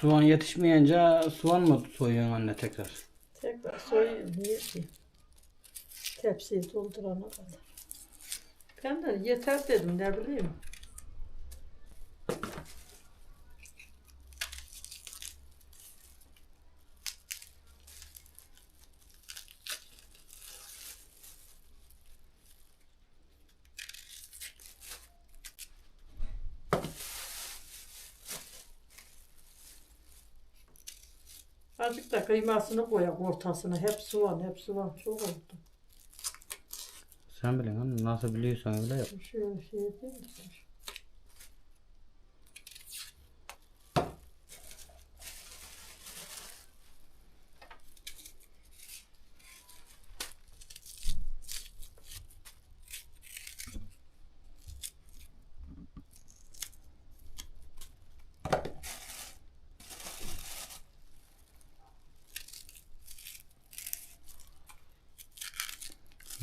Soğan yetişmeyince soğan mı soyuyorsun anne tekrar? Tekrar soyayım. Niye ki? Tepsiyi doldurana kadar. Ben de yeter dedim ne bileyim. Azıcık da kıymasını koyak ortasına. Hep soğan, hep soğan. Çok oldu. Sen bilin anne nasıl biliyorsan öyle yap. Şöyle şey yapayım da.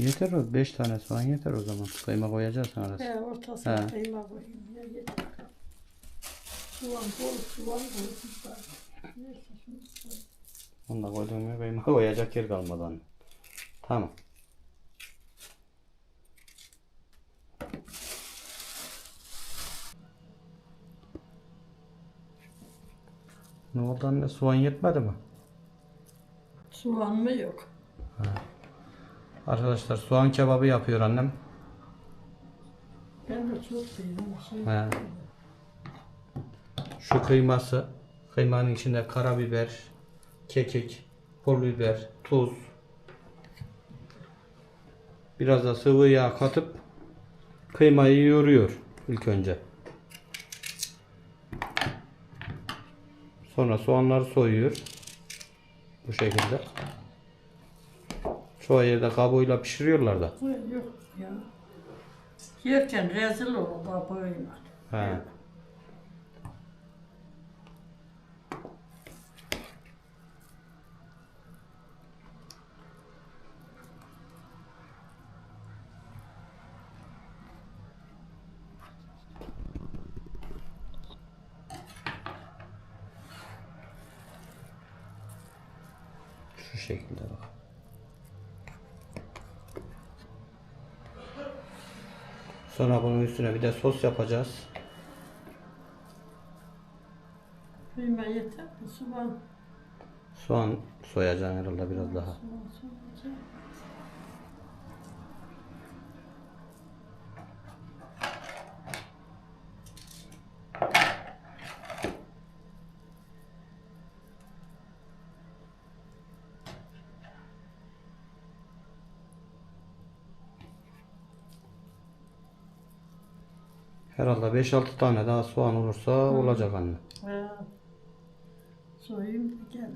Yeter o 5 tane soğan yeter o zaman. Kıyma koyacaksın arası. He, ortasına He. kıyma koyayım. Ya yeter. Soğan bol, soğan bol. Neyse şunu koy. Onu da koydun mu kıyma koyacak yer kalmadı anne. Tamam. Ne oldu anne? Soğan yetmedi mi? Soğan mı yok? Arkadaşlar soğan kebabı yapıyor annem. Ben de çok sevdim. Şey. Şu kıyması, kıymanın içinde karabiber, kekik, pul biber, tuz, biraz da sıvı yağ katıp kıymayı yoğuruyor ilk önce. Sonra soğanları soyuyor. Bu şekilde. Çoğu yerde kabuğuyla pişiriyorlar da. Yok ya. Yerken rezil olur babayla. He. Şu şekilde bak. Sonra bunun üstüne bir de sos yapacağız. Kıyma yeter mi? Soğan. Soğan soyacaksın herhalde biraz daha. Soğan, soğan. Herhalde 5-6 tane daha soğan olursa olacak anne. He. Soyayım da gel.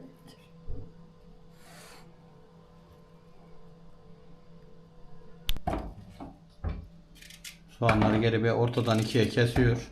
Soğanları geri bir ortadan ikiye kesiyor.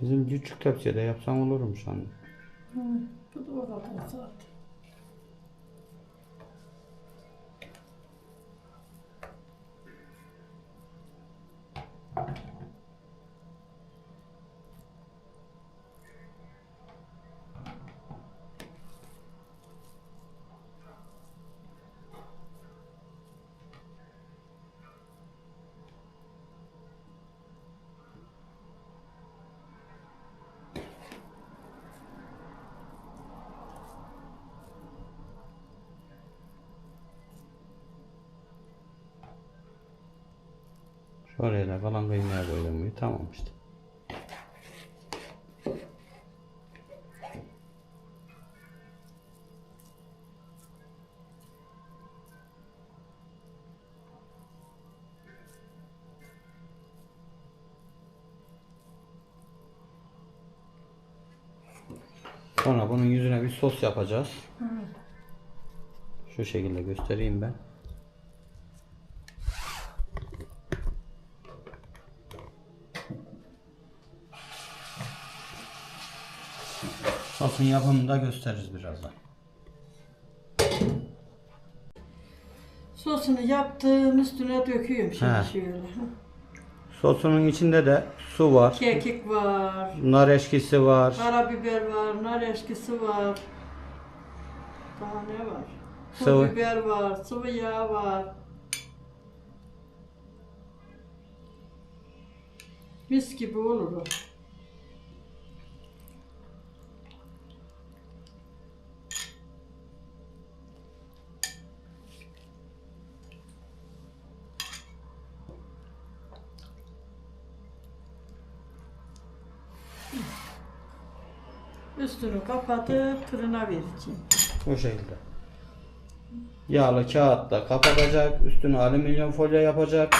Bizim küçük tepside yapsan olurmuş anne. Hı, Oraya da kalan kıymaya koydum? Tamam işte. Sonra bunun yüzüne bir sos yapacağız. Şu şekilde göstereyim ben. Sosun yapımını da gösteririz birazdan. Sosunu yaptım üstüne döküyorum şimdi He. şöyle. Sosunun içinde de su var, Kekik var, nar eşkisi var, karabiber var, nar eşkisi var. Daha ne var? Pul Sıvı. biber var, sıvı yağ var. Mis gibi olur o. Üstünü kapatıp fırına vereceğim. bu şekilde. Yağlı kağıtla kapatacak, üstüne alüminyum folyo yapacak.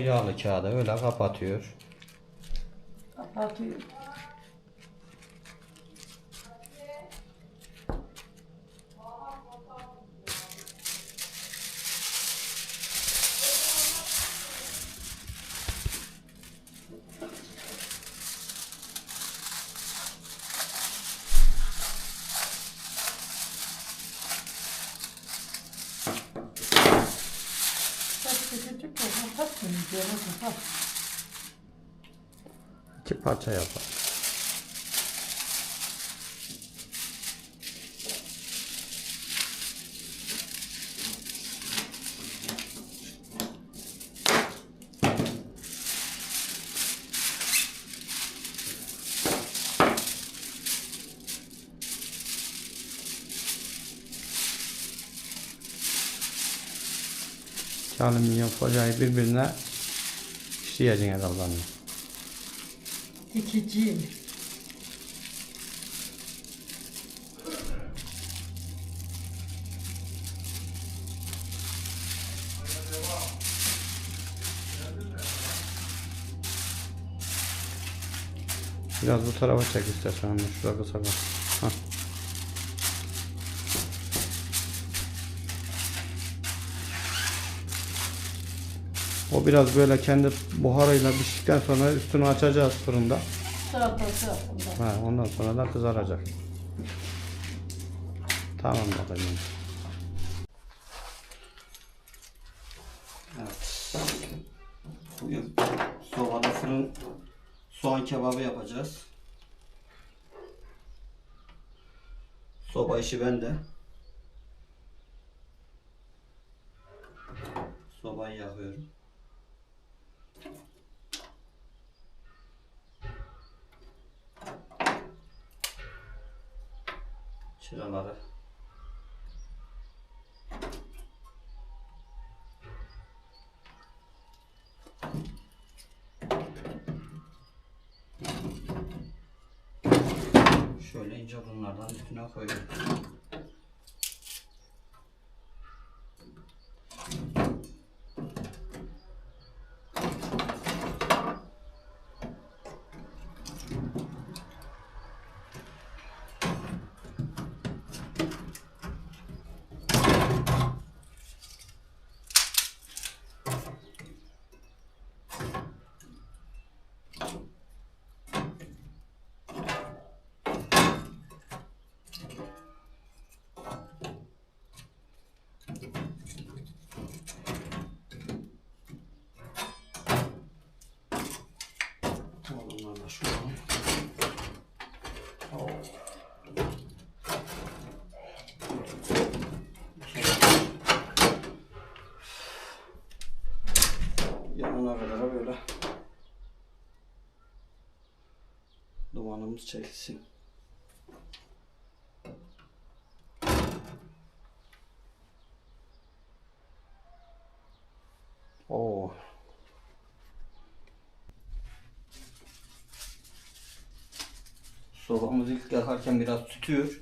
Yağlı kağıdı öyle kapatıyor. Kapatıyorum. İki parça yapar. Alüminyum folyayı birbirine işleyeceksin herhalde. Dikiciyim. Biraz bu tarafa çek istersen. Şurada kısa O biraz böyle kendi buharıyla piştikten sonra üstünü açacağız fırında. Salatası altında. Ha, ondan sonra da kızaracak. Tamam bakalım. Evet. Bugün sobada fırın soğan kebabı yapacağız. Soba işi bende. Sobayı yakıyorum. Çıraları. Şöyle ince bunlardan üstüne koyuyorum. yanana kadar böyle dumanımız çekilsin. Oo. Sobamız ilk yakarken biraz tütüyor.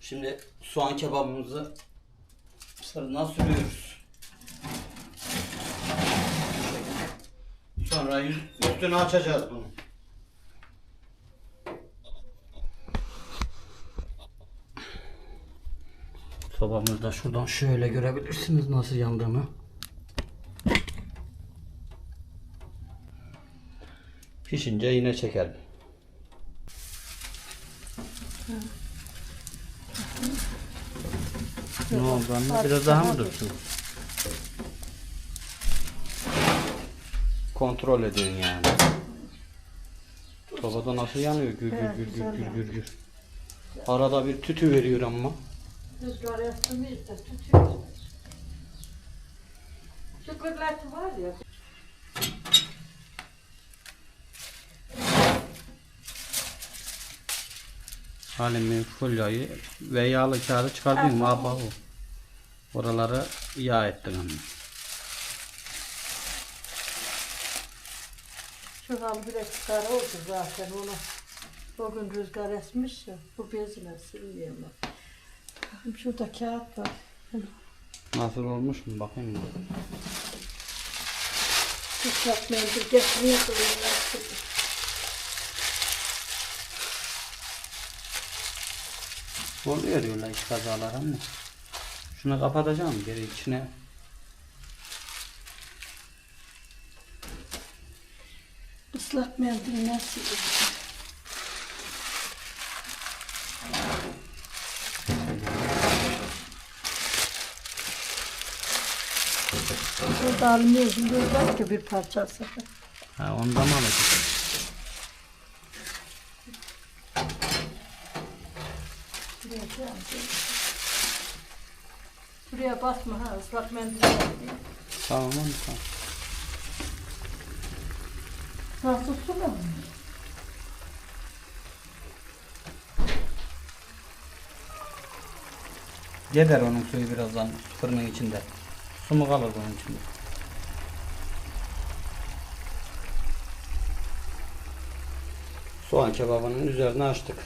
Şimdi soğan kebabımızı fırına sürüyoruz. Sonra üstünü açacağız bunu. Sobamızda şuradan şöyle görebilirsiniz nasıl yandığını. Pişince yine çekelim. Ne oldu anne? Biraz daha mı dursun? Kontrol ediyorsun yani. Sobada nasıl yanıyor? Gür gür gür gür gür gür. Arada bir tütü veriyor ama. Rüzgar yaptığımız da tutuyor. Şu gırlatı var ya. Halimi folyayı ve yağlı kağıdı çıkardın mı? Abi o. Oraları yağ ettin ama. Şu an biraz çıkar oldu zaten ona. Bugün rüzgar esmiş ya. Bu bezine. Bakayım Şurada kağıt var. Nasıl olmuş mu? Bakayım mı? Islak mendil getirmeye koyuyorlar. Oluyor öyle iş kazalar ama. Şunu kapatacağım geri içine. Islak mendil nasıl? Burada almıyorsun diyorlar ki bir parçası. Ha ondan mı alacağım? Buraya şey. Buraya basma ha ıslak mendil. Tamam onu tamam. Nasıl su mu? Gider onun suyu birazdan fırının içinde. Su mu kalır bunun içinde? Soğan kebabının üzerine açtık.